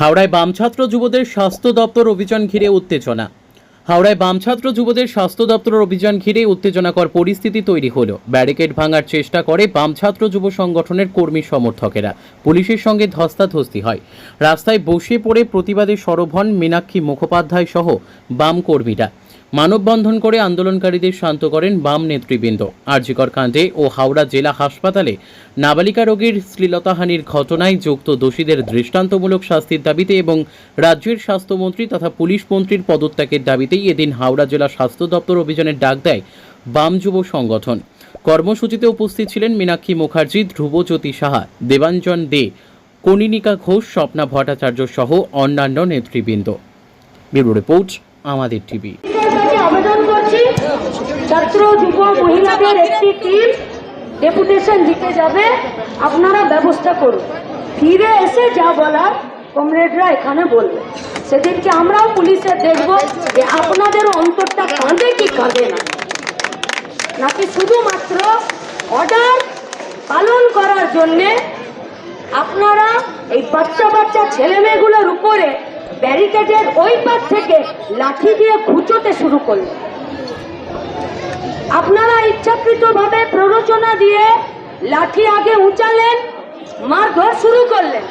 হাওড়ায় বাম ছাত্র যুবদের স্বাস্থ্য দপ্তর অভিযান ঘিরে উত্তেজনা। হাওড়ায় বাম ছাত্র যুবদের স্বাস্থ্য দপ্তর অভিযান ঘিরে উত্তেজনাকর পরিস্থিতি তৈরি হল। ব্যারিকেড ভাঙার চেষ্টা করে বাম ছাত্র যুব সংগঠনের কর্মী সমর্থকেরা। পুলিশের সঙ্গে ধস্তাধস্তি হয়। রাস্তায় বসে পড়ে প্রতিবাদে সরব হন মীনাক্ষী মুখোপাধ্যায় সহ বাম কর্মীরা। মানববন্ধন করে আন্দোলনকারীদের শান্ত করেন বাম নেতৃবৃন্দ। আরজিকর কাণ্ডে ও হাওড়া জেলা হাসপাতালে নাবালিকা রোগীর শ্লীলতাহানির ঘটনায় যুক্ত দোষীদের দৃষ্টান্তমূলক শাস্তির দাবিতে এবং রাজ্যের স্বাস্থ্যমন্ত্রী তথা পুলিশ মন্ত্রীর পদত্যাগের দাবিতেই এদিন হাওড়া জেলা স্বাস্থ্য দপ্তর অভিযানের ডাক দেয় বাম যুব সংগঠন। কর্মসূচিতে উপস্থিত ছিলেন মীনাক্ষী মুখার্জি, ধ্রুবজ্যোতি সাহা, দেবাঞ্জন দে কনিনিকা ঘোষ, স্বপ্না ভট্টাচার্য সহ অন্যান্য নেতৃবৃন্দ। ব্যুরো রিপোর্ট, আমাদের টিভি। আবেদন করছি। ছাত্র যুব মহিলাদের একটি টিম ডেপুটেশন দিতে যাবে। আপনারা ব্যবস্থা করুন। ফিরে এসে যা বলার কমরেডরা এখানে বলবে। সেদিনকে আমরাও পুলিশে দেখব যে আপনাদের অন্তরটা কাঁদে কি কাঁদে না। নাকি শুধুমাত্র অর্ডার পালন করার জন্যে আপনারা এই বাচ্চা বাচ্চা ছেলেমেয়েগুলোর উপরে ব্যারিকেডের ওই পার থেকে লাঠি দিয়ে খুঁচোতে শুরু করলেন আপনারা ইচ্ছাকৃতভাবে প্ররোচনা দিয়ে লাঠি আগে উঁচালেন মারধর শুরু করলেন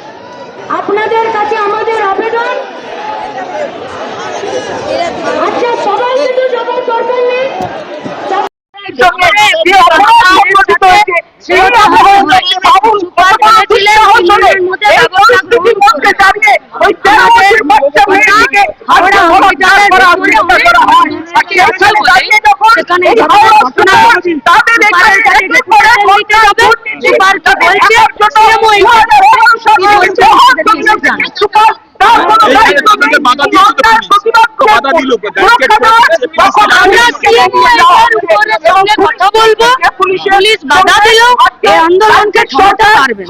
আপনাদের কাছে আমাদের আবেদন আচ্ছা সবাই কিন্তু যাবার দরকার নেই বাধা কথা বলব। পুলিশ বাধা দিল। এই আন্দোলনকে ঠকাতে পারবে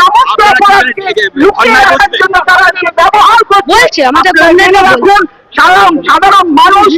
বলছে আমাদের সাধারণ সাধারণ মানুষ